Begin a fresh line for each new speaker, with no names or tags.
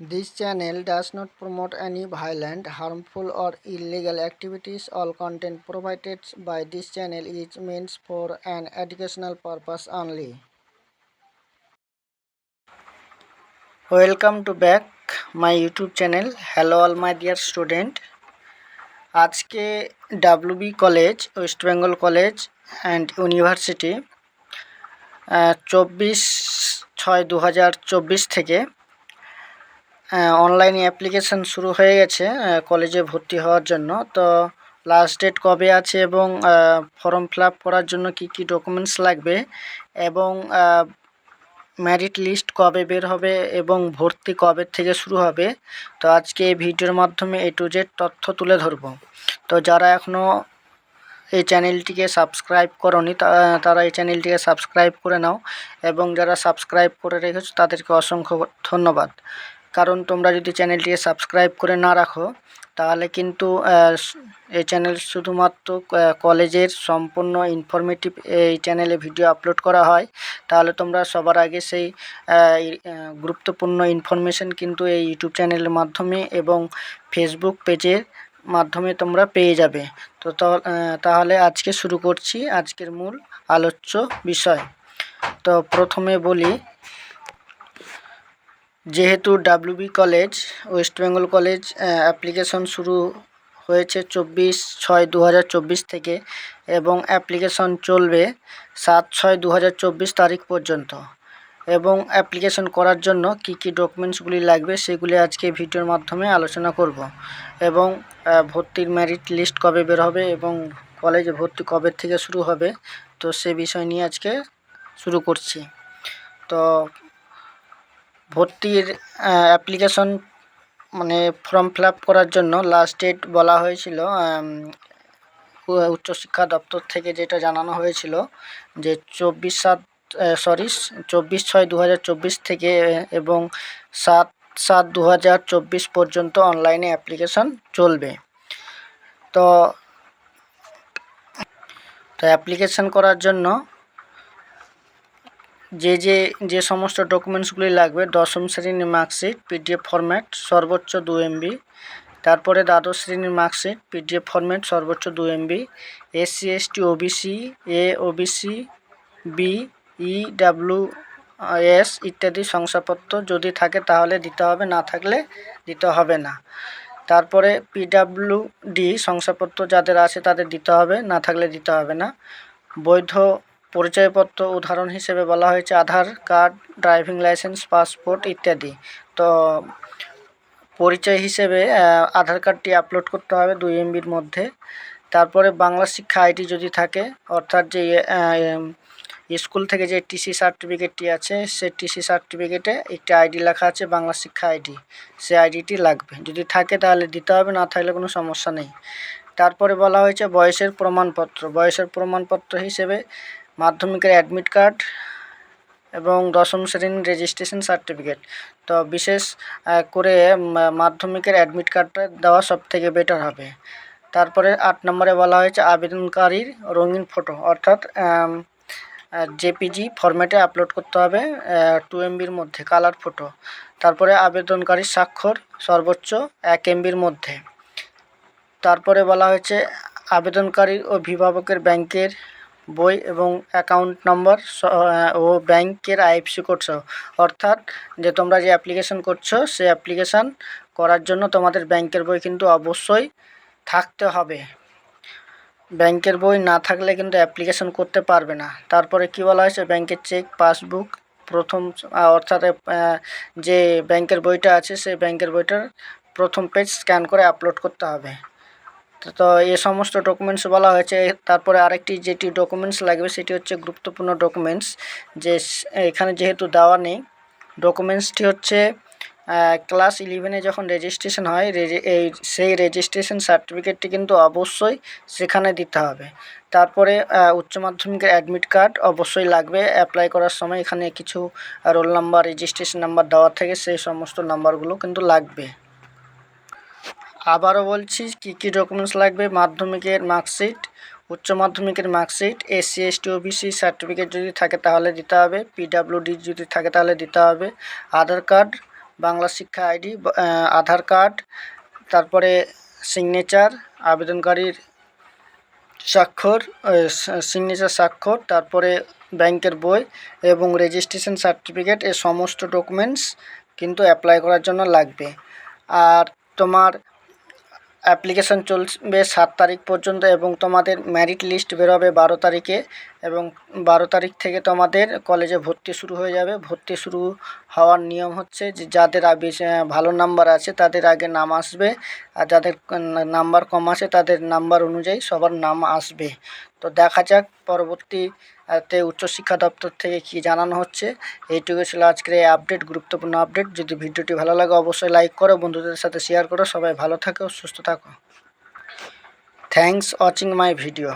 This channel does not promote any violent, harmful, or illegal activities. All content provided by this channel is meant for an educational purpose only. Welcome to back my YouTube channel hello all my dear student আজকে WB college West Bengal college and university চব্বিশ ছয় দু থেকে অনলাইনে application শুরু হয়ে গেছে কলেজে ভর্তি হওয়ার জন্য। তো লাস্ট ডেট কবে আছে এবং ফর্ম ফিল আপ করার জন্য কি কি ডকুমেন্টস লাগবে এবং ম্যারিট লিস্ট কবে বের হবে এবং ভর্তি কবে থেকে শুরু হবে, তো আজকে এই ভিডিওর মাধ্যমে এ টু জেড তথ্য তুলে ধরব। তো যারা এখনও এই চ্যানেলটিকে সাবস্ক্রাইব করনি তারা এই চ্যানেলটিকে সাবস্ক্রাইব করে নাও এবং যারা সাবস্ক্রাইব করে রেখেছো, তাদেরকে অসংখ্য ধন্যবাদ। কারণ তোমরা যদি চ্যানেলটিকে সাবস্ক্রাইব করে না রাখো, তাহলে কিন্তু এই চ্যানেল শুধুমাত্র কলেজের সম্পূর্ণ ইনফরমেটিভ এই চ্যানেলে ভিডিও আপলোড করা হয়। তাহলে তোমরা সবার আগে সেই গুরুত্বপূর্ণ ইনফরমেশন কিন্তু এই ইউটিউব চ্যানেলের মাধ্যমে এবং ফেসবুক পেজের মাধ্যমে তোমরা পেয়ে যাবে। তো তাহলে আজকে শুরু করছি। আজকের মূল আলোচ্য বিষয়। তো প্রথমে বলি যেহেতু WB college West Bengal college application শুরু হয়েছে চব্বিশ ছয় দু থেকে এবং অ্যাপ্লিকেশন চলবে সাত ছয় দু তারিখ পর্যন্ত। এবং অ্যাপ্লিকেশন করার জন্য কি কি ডকুমেন্টসগুলি লাগবে সেগুলি আজকে ভিডিওর মাধ্যমে আলোচনা করব। এবং ভর্তির মেরিট লিস্ট কবে বের হবে এবং কলেজে ভর্তি কবে থেকে শুরু হবে, তো সে বিষয় নিয়ে আজকে শুরু করছি। তো ভর্তির অ্যাপ্লিকেশন মানে ফর্ম ফিল আপ করার জন্য লাস্ট ডেট বলা হয়েছিল উচ্চশিক্ষা দপ্তর থেকে যেটা জানানো হয়েছিল যে চব্বিশ সাত সরি চব্বিশ ছয় দু থেকে এবং সাত সাত দু পর্যন্ত অনলাইনে অ্যাপ্লিকেশন চলবে। তো তো অ্যাপ্লিকেশন করার জন্য যে যে যে সমস্ত ডকুমেন্টসগুলি লাগবে, দশম শ্রেণির মার্কশিট, পিডিএফ ফরম্যাট, সর্বোচ্চ দু এমবি, তারপরে দ্বাদশ শ্রেণির মার্কশিট, পিডিএফ ফরম্যাট, সর্বোচ্চ দু MB, SC, ST, OBC, A, OBC, B, E S ইত্যাদি শংসাপত্র যদি থাকে তাহলে দিতে হবে, না থাকলে দিতে হবে না। তারপরে পিডাব্লিউ ডি শংসাপত্র যাদের আছে তাদের দিতে হবে, না থাকলে দিতে হবে না। বৈধ পরিচয়পত্র উদাহরণ হিসেবে বলা হয়েছে, Aadhaar card, driving licence, passport ইত্যাদি। তো পরিচয় হিসেবে আধার কার্ডটি আপলোড করতে হবে দুই এমবির মধ্যে। তারপরে বাংলা শিক্ষা আইডি যদি থাকে, অর্থাৎ যে স্কুল থেকে যে টিসি সার্টিফিকেটটি আছে, সে টিসি সার্টিফিকেটে একটি আইডি লেখা আছে, বাংলা শিক্ষা আইডি। সে আইডিটি লাগবে। যদি থাকে তাহলে দিতে হবে, না থাকলে কোনো সমস্যা নেই। তারপরে বলা হয়েছে বয়সের প্রমাণপত্র। বয়সের প্রমাণপত্র হিসেবে মাধ্যমিকের অ্যাডমিট কার্ড এবং দশম শ্রেণির রেজিস্ট্রেশন সার্টিফিকেট তো বিশেষ করে মাধ্যমিকের অ্যাডমিট কার্ডটা দেওয়া সব থেকে বেটার হবে। তারপরে আট নম্বরে বলা হয়েছে আবেদনকারীর রঙিন ফটো অর্থাৎ জেপিজি ফরম্যাটে আপলোড করতে হবে টু এমবির মধ্যে কালার ফটো তারপরে আবেদনকারীর স্বাক্ষর সর্বোচ্চ এক এমবির মধ্যে। তারপরে বলা হয়েছে আবেদনকারীর অভিভাবকের ব্যাংকের বই এবং অ্যাকাউন্ট নম্বর ও ব্যাংকের আইএফসি কোড সহ। অর্থাৎ যে তোমরা যে অ্যাপ্লিকেশন করছ, সে অ্যাপ্লিকেশান করার জন্য তোমাদের ব্যাংকের বই কিন্তু অবশ্যই থাকতে হবে। ব্যাংকের বই না থাকলে কিন্তু অ্যাপ্লিকেশন করতে পারবে না। তারপরে কি বলা হয়েছে? ব্যাংকের চেক পাসবুক প্রথম অর্থাৎ যে ব্যাংকের বইটা আছে সেই ব্যাংকের বইটার প্রথম পেজ স্ক্যান করে আপলোড করতে হবে। তো এ সমস্ত ডকুমেন্টস বলা হয়েছে। তারপরে আরেকটি যেটি ডকুমেন্টস লাগবে, সেটি হচ্ছে গুরুত্বপূর্ণ ডকুমেন্টস যে এখানে যেহেতু দেওয়া নেই। ডকুমেন্টসটি হচ্ছে ক্লাস ইলেভেনে যখন রেজিস্ট্রেশন হয় এই, সেই রেজিস্ট্রেশন সার্টিফিকেটটি কিন্তু অবশ্যই সেখানে দিতে হবে। তারপরে উচ্চ মাধ্যমিকের অ্যাডমিট কার্ড অবশ্যই লাগবে। অ্যাপ্লাই করার সময় এখানে কিছু রোল নাম্বার রেজিস্ট্রেশন নাম্বার দেওয়া থাকে সেই সমস্ত নাম্বারগুলো কিন্তু লাগবে। আবারও বলছি, কী কী ডকুমেন্টস লাগবে? মাধ্যমিকের মার্কশিট উচ্চ মাধ্যমিকের marksheet SC ST OBC certificate যদি থাকে তাহলে দিতে হবে পিডাব্লিউডি যদি থাকে তাহলে দিতে হবে, Aadhaar card Bangla Shiksha ID Aadhaar card তারপরে সিগনেচার আবেদনকারীর স্বাক্ষর সিগনেচার স্বাক্ষর, তারপরে ব্যাংকের বই এবং রেজিস্ট্রেশন সার্টিফিকেট এ সমস্ত ডকুমেন্টস কিন্তু অ্যাপ্লাই করার জন্য লাগবে। আর তোমার অ্যাপ্লিকেশন চলবে সাত তারিখ পর্যন্ত এবং তোমাদের ম্যারিট লিস্ট বেরোবে বারো তারিখে এবং বারো তারিখ থেকে তোমাদের কলেজে ভর্তি শুরু হয়ে যাবে। ভর্তি শুরু হওয়ার নিয়ম হচ্ছে যে যাদের ভালো নাম্বার আছে তাদের আগে নাম আসবে আর যাদের নাম্বার কম আছে তাদের নাম্বার অনুযায়ী সবার নাম আসবে। তো দেখা যাক পরবর্তী তে উচ্চশিক্ষা দপ্তর থেকে কি জানানো হচ্ছে? এইটুকু ছিল আজকের এই আপডেট গুরুত্বপূর্ণ আপডেট যদি ভিডিওটি ভালো লাগে, অবশ্যই লাইক করো, বন্ধুদের সাথে শেয়ার করো। সবাই ভালো থাকো, সুস্থ থাকো। Thanks watching my video